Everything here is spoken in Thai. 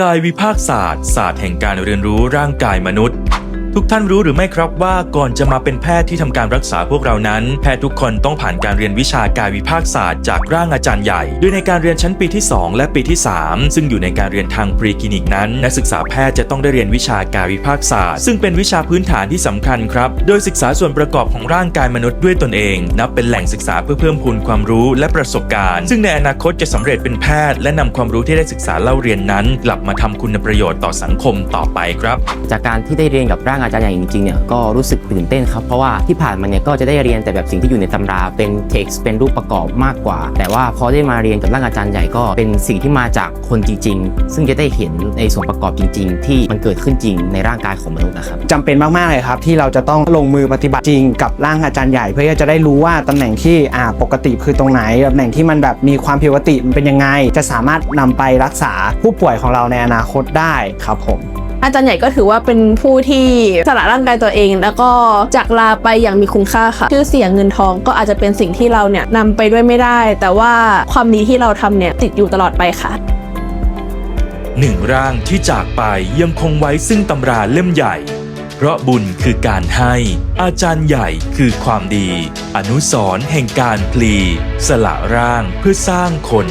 กายวิภาคศาสตร์ ศาสตร์แห่งการเรียนรู้ร่างกายมนุษย์ ทุกท่านรู้หรือไม่ครับว่าก่อนจะมาเป็นแพทย์ที่ทำการรักษาพวกเรานั้น แพทย์ทุกคนต้องผ่านการเรียนวิชากายวิภาคศาสตร์จากร่างอาจารย์ใหญ่ โดยในการเรียนชั้นปีที่ 2 และปีที่ 3 ซึ่งอยู่ในการเรียนทางพรีคลินิกนั้น นักศึกษาแพทย์จะต้องได้เรียนวิชากายวิภาคศาสตร์ ซึ่งเป็นวิชาพื้นฐานที่สำคัญครับ โดยศึกษาส่วนประกอบของร่างกายมนุษย์ด้วยตนเอง นับเป็นแหล่งศึกษาเพื่อเพิ่มพูนความรู้และประสบการณ์ ซึ่งในอนาคตจะสำเร็จเป็นแพทย์ และนำความรู้ที่ได้ศึกษาเล่าเรียนนั้น กลับมาทำคุณประโยชน์ต่อสังคมต่อไปครับ จากการที่ได้เรียนกับร่างอาจารย์ใหญ่จริงๆเนี่ยก็รู้สึกตื่นเต้นครับ เพราะว่าที่ผ่านมาเนี่ยก็จะได้เรียนแต่แบบสิ่งที่อยู่ในตำราเป็น text เป็นรูปประกอบมากกว่า แต่ว่าพอได้มาเรียนกับร่างอาจารย์ใหญ่ก็เป็นสิ่งที่มาจากคนจริง ๆ ซึ่งจะได้เห็นในส่วนประกอบจริง ๆ ที่มันเกิดขึ้นจริงในร่างกายของมนุษย์นะครับจำเป็นมากๆเลยครับที่เราจะต้องลงมือปฏิบัติจริงกับร่างอาจารย์ใหญ่ เพื่อจะได้รู้ว่าตำแหน่งที่อ่าปกติคือตรงไหนตำแหน่งที่มันแบบมีความผิดปกติมันเป็นยังไง จะสามารถนำไปรักษาผู้ป่วยของเราในอนาคตได้ครับผม อาจารย์ใหญ่ก็ถือว่าเป็นผู้ที่สละร่างกายตัวเอง แล้วก็จากลาไปอย่างมีคุณค่าค่ะ ชื่อเสียงเงินทองก็อาจจะเป็นสิ่งที่เราเนี่ยนำไปด้วยไม่ได้ แต่ว่าความดีที่เราทำเนี่ยติดอยู่ตลอดไปค่ะหนึ่งร่างที่จากไปยังคงไว้ซึ่งตำราเล่มใหญ่ เพราะบุญคือการให้ อาจารย์ใหญ่คือความดี อนุสรแห่งการพลี สละร่างเพื่อสร้างคน